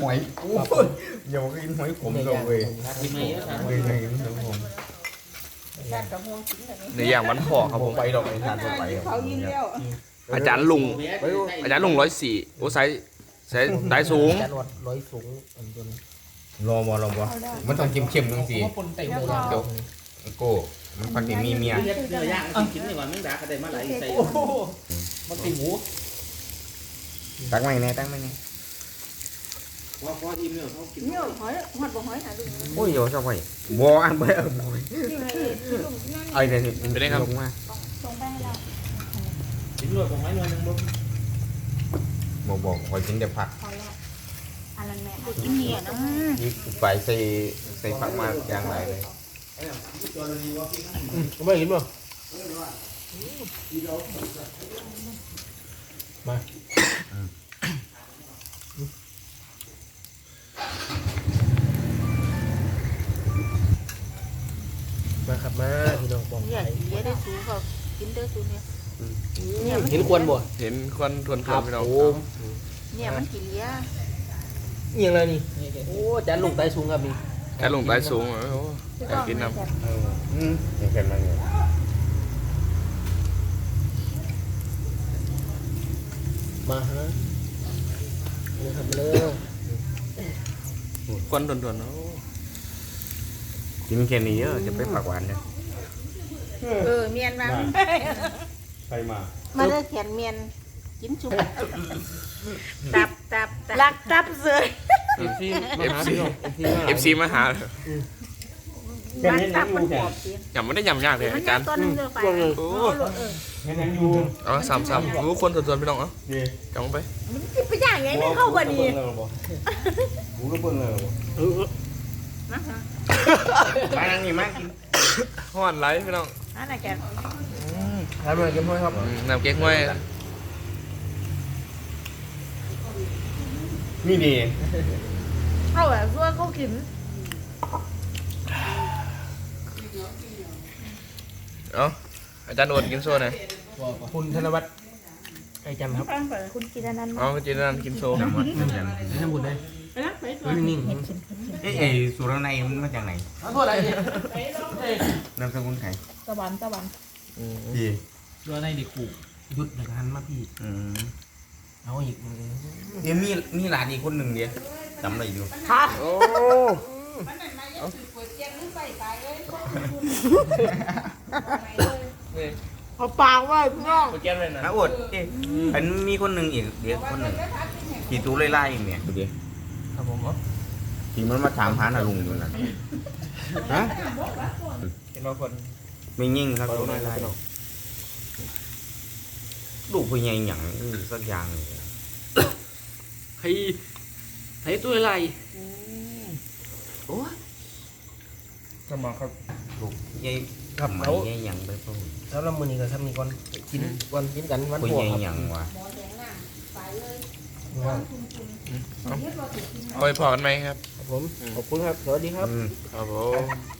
หอยโอ้ยอย่ามากินหอยขมเลยเว้ยกินไหมครับเว้ยในน้ำผมด้านกับห่วงกินแบบนี้ในอย่างมันพอครับผมไปดอกไอ้ทานไปเขายิงแล้วอาจารย์ลุง อาจารย์ลุงร้อยสี่โอ้ไซส์ไซส์ได้สูงจานวัดร้อยสูงอันตัวนี้รอบ่รอบ่มันต้องเข้มๆจังสิปนเต็มเลยเดี๋ยวโก้มันพักที่มีเมียเนื้อย่างกินนี่ว่าแมงดาก็ได้มาหลายใส่โอ้โหมันตีหมูตั้งไว้แน่ตั้งไว้แน่ ว่าพออิ่มเนี่ยเขากินเนี่ยหอยหอดบ่หอยหาดูโอ้ยอย่าชอบไว้บ่อันเบ่เอาบ่ที่ให้ลุงนั่นไอ้เดี๋ยวนี้ลงมาส่งไปให้เรากินรวดของไม้หน่อยนึงบ่บ่บอกคอยกินแต่ผักพอแล้วอันนั้นแม่กินเนี่ยนะนี่ไปใส่ใส่ผักมาอย่างไรเลยไม่กินบ่มามา เนี่ยเดี๋ยวได้สูงเขากินเด้อสูงเนี่ยเห็นควรบ่เห็นควันทวนคทวรันบพี่น้องโอ้เนี่ยมันกินเลี้ยเอียงเลยนี่โอ้จานลูกไตสูงครับนี่อาจารย์ลุงได้สูงโอ้อยากกินน้ำอืมยังเป็นมันอยู่มาฮะนี่ครับเลยำควันทวนทวนโอ้กินแค่นี้เยอะจะไปผักหวานเนี่ย เออเมียนมาใครมามาเด้อแขนเมียนกินชุบตับตับลักตับเสยเอฟซีมาหาพี่น้องเอฟซีเอฟซีมาหาลักตับมันกรอบสิยำไม่ได้ยำยากเลยมันอาจารย์ตัวนึงเด้อไปโอ้เออแค่นั้นอยู่เอาสามสามโอ้คนทวนทวนพี่น้องเอ้าดีจังไปมันสิไปย่างไงไม่เข้ากันนี่กูก็เบิ่งเลยบ่เออนะฮะมานั่งนี่มากินห้อนไรพี่น้อง อันนั้นแกทำอะไรกันพ่อครับอืมน้ำเก๊กห้วยนี่ดีเข้าแบบซัวเขากินเอ้าอาจารย์โอดกินโซ่หน่อยคุณธนวัฒน์ไก่จันครับฟังก่อนคุณกินอันนั้นเอาจินนันกินโซ่น้ำมันมันจะให้ทำบุญได้ ไปนะไปตัวนิ่งเอ้ยไอ้สุรในมันมาจากไหนๆเอาตัวอะไรเนี่ยนามสกุลไข่ตะวันตะวันอืมพี่ตัวในเด็กขู่หยุดนะครับมาพี่ อืมเอาอีกเดี๋ยวมีมีหลานอีกคนหนึ่งเดียวจำอะไรอยู่โอ้นี่เอาปากไว้พี่น้องเมื่อกี้เลยนะนะอดเอ๊ะอันมีคนหนึ่งอีกเดี๋ยวคนหนึ่งขี่ตู้ไล่ๆอีกเนี่ยดูดิ ครับผมเอ้าที่มันมาถามหานาลุงอยู่นั่นฮะเห็นว่าคนไม่ยิ่งครับตู้ไล่ๆลูกผู้ใหญ่หยังสักอย่างหนึ่งให้ให้ตัวอะไรสมองครับลูกใหญ่ทำไมใหญ่หยังไปพ่อแล้วเรามือนี้ก็ทำนี่ก่อนกินก่อนกินกันวันผู้พ่อใหญ่ครับหยังวะ เอาไปพอกันไหมครับ ผม ขอบคุณครับ สวัสดีครับอืมครับผม